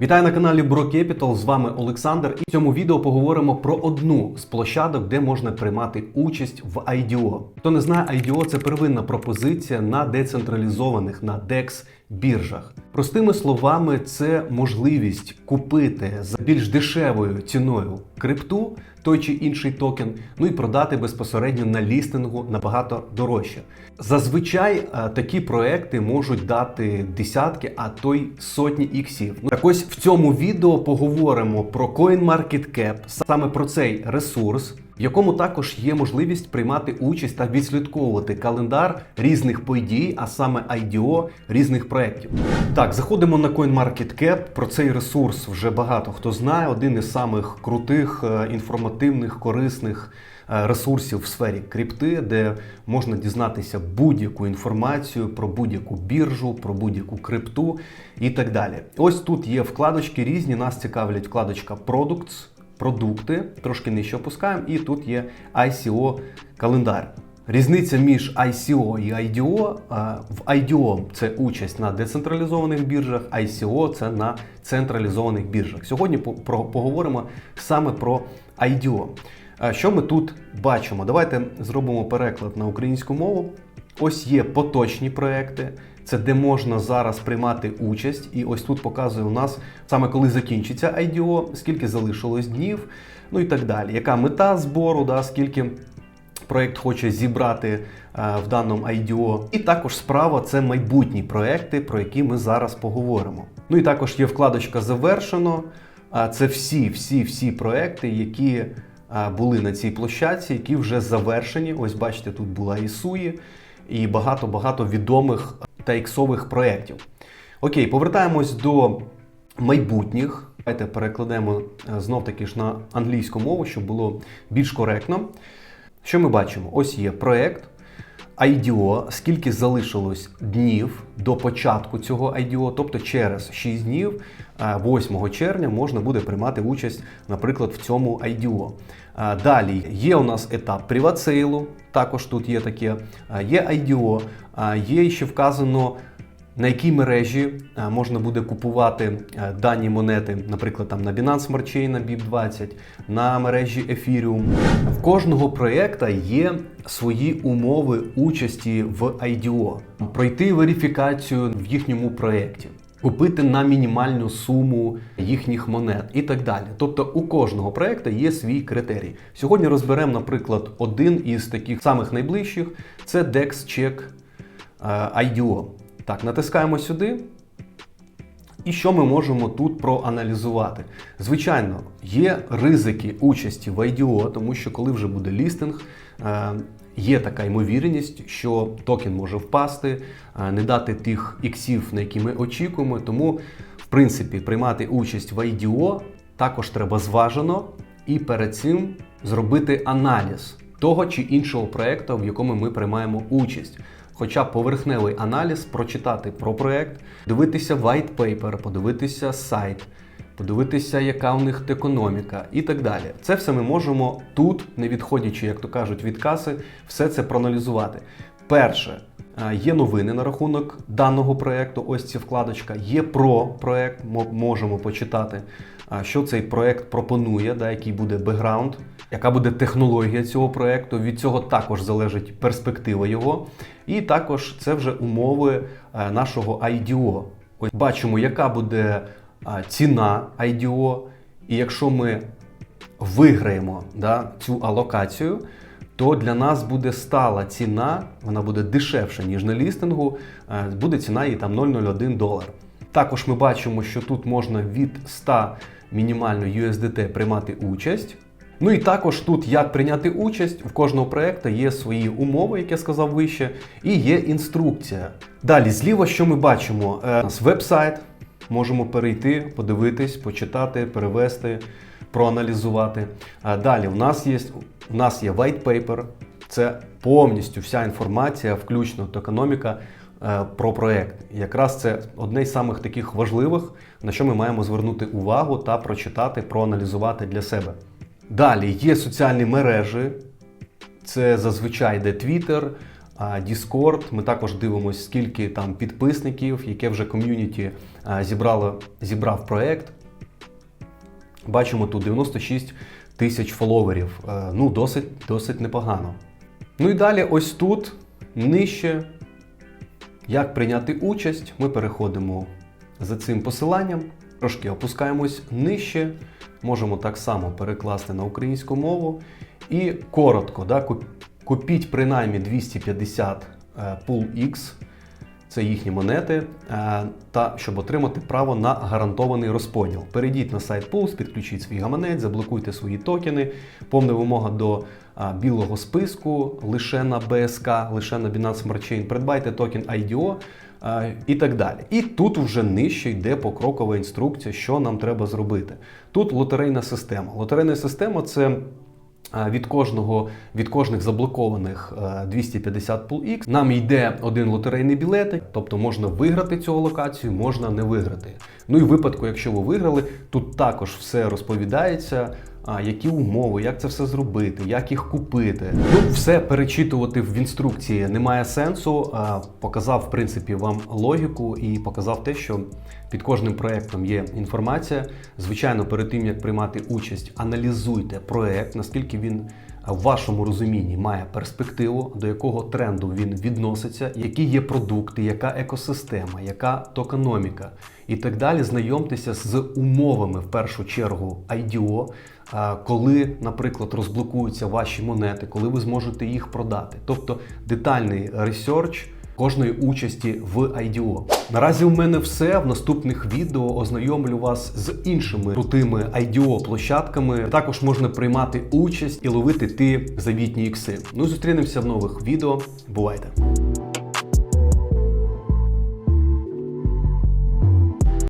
Вітаю на каналі Bro Capital, з вами Олександр. І в цьому відео поговоримо про одну з площадок, де можна приймати участь в IDO. Хто не знає, IDO – це первинна пропозиція на децентралізованих на DEX біржах. Простими словами, це можливість купити за більш дешевою ціною крипту той чи інший токен, ну і продати безпосередньо на лістингу набагато дорожче. Зазвичай е, такі проекти можуть дати десятки, а то й сотні іксів. Ну так ось в цьому відео поговоримо про CoinMarketCap, саме про цей ресурс, в якому також є можливість приймати участь та відслідковувати календар різних подій, а саме IDO різних проєктів. Так, заходимо на CoinMarketCap. Про цей ресурс вже багато хто знає. Один із самих крутих, е, інформативних, корисних е, ресурсів в сфері крипти, де можна дізнатися будь-яку інформацію про будь-яку біржу, про будь-яку крипту і так далі. Ось тут є вкладочки різні. Нас цікавлять вкладочка Products, продукти, трошки нижче опускаємо, і тут є ICO календар. Різниця між ICO і IDO. В IDO це участь на децентралізованих біржах, ICO це на централізованих біржах. Сьогодні поговоримо саме про IDO. Що ми тут бачимо? Давайте зробимо переклад на українську мову. Ось є поточні проекти, це де можна зараз приймати участь. І ось тут показує у нас саме коли закінчиться IDO, скільки залишилось днів, ну і так далі. Яка мета збору, да, скільки проект хоче зібрати е, в даному IDO. І також справа це майбутні проекти, про які ми зараз поговоримо. Ну і також є вкладочка Завершено. Це всі, всі, всі проекти, які е, були на цій площадці, які вже завершені. Ось бачите, тут була і і багато-багато відомих та іксових проєктів. Окей, повертаємось до майбутніх. Давайте перекладемо е, знов таки ж на англійську мову, щоб було більш коректно. Що ми бачимо? Ось є проект IDO, скільки залишилось днів до початку цього IDO, тобто через 6 днів, е, 8 червня, можна буде приймати участь, наприклад, в цьому IDO. Е, Далі є у нас етап приватсейлу, також тут є таке, Е, є IDO, е, є ще вказано на якій мережі е, можна буде купувати е, дані монети, наприклад, там на Binance Smart Chain, на BIP20, на мережі Ethereum. В кожного проєкта є свої умови участі в IDO, пройти верифікацію в їхньому проєкті. Купити на мінімальну суму їхніх монет і так далі. Тобто у кожного проєкту є свій критерій. Сьогодні розберемо, наприклад, один із таких самих найближчих це DexCheck е, IDO. Так, натискаємо сюди. І що ми можемо тут проаналізувати? Звичайно, є ризики участі в IDO, тому що коли вже буде лістинг, е, є така ймовірність, що токен може впасти, е, не дати тих іксів, на які ми очікуємо. Тому, в принципі, приймати участь в IDO також треба зважено і перед цим зробити аналіз того чи іншого проекту, в якому ми приймаємо участь хоча поверхневий аналіз, прочитати про проект, дивитися white paper, подивитися сайт, подивитися, яка у них економіка і так далі. Це все ми можемо тут, не відходячи, як то кажуть, від каси, все це проаналізувати. Перше. Е, Є новини на рахунок даного проекту. Ось ця вкладочка. Є про проект. мо- Можемо почитати, що цей проект пропонує, да, який буде бекграунд, яка буде технологія цього проекту. Від цього також залежить перспектива його. І також це вже умови е, нашого IDO. Ось бачимо, яка буде ціна IDO. І якщо ми виграємо да, цю алокацію, то для нас буде стала ціна, вона буде дешевша, ніж на лістингу, е, буде ціна її там 0,01 долар. Також ми бачимо, що тут можна від 100 мінімально USDT приймати участь. Ну і також тут, як прийняти участь, в кожного проекту є свої умови, як я сказав вище, і є інструкція. Далі, зліва, що ми бачимо? Е, У нас веб-сайт, можемо перейти, подивитись, почитати, перевести, проаналізувати. А Далі, у нас є, у нас є white paper, це повністю вся інформація, включно токеноміка, е, про проект. Якраз це одне з самих таких важливих, на що ми маємо звернути увагу та прочитати, проаналізувати для себе. Далі є соціальні мережі, це зазвичай йде Twitter, Discord. Ми також дивимося, скільки там підписників, яке вже ком'юніті зібрав проект. Бачимо тут 96 тисяч фоловерів. Е, Ну, досить, досить непогано. Ну і далі, ось тут, нижче, як прийняти участь, ми переходимо за цим посиланням, трошки опускаємось нижче, можемо так само перекласти на українську мову. І коротко, да, купіть принаймні 250 е, Pool X, це їхні монети, е, та щоб отримати право на гарантований розподіл. Перейдіть на сайт Pulse, підключіть свій гаманець, заблокуйте свої токени. Повна вимога до білого списку лише на БСК, лише на Binance Smart Chain. Придбайте токен IDO і так далі. І тут вже нижче йде покрокова інструкція, що нам треба зробити. Тут лотерейна система. Лотерейна система це. Від кожного від кожних заблокованих е, 250 пул X нам йде один лотерейний білетик, тобто можна виграти цю локацію, можна не виграти. Ну і в випадку, якщо ви виграли, тут також все розповідається. А які умови, як це все зробити, як їх купити. Ну, все перечитувати в інструкції немає сенсу. Показав, в принципі, вам логіку і показав те, що під кожним проектом є інформація. Звичайно, перед тим як приймати участь, аналізуйте проект, наскільки він в вашому розумінні має перспективу, до якого тренду він відноситься, які є продукти, яка екосистема, яка токеноміка і так далі. Знайомтеся з умовами в першу чергу IDO, коли, наприклад, розблокуються ваші монети, коли ви зможете їх продати. Тобто детальний ресерч кожної участі в IDO. Наразі у мене все. В наступних відео ознайомлю вас з іншими крутими IDO площадками. Також можна приймати участь і ловити ті завітні ікси. Ну зустрінемося в нових відео. Бувайте!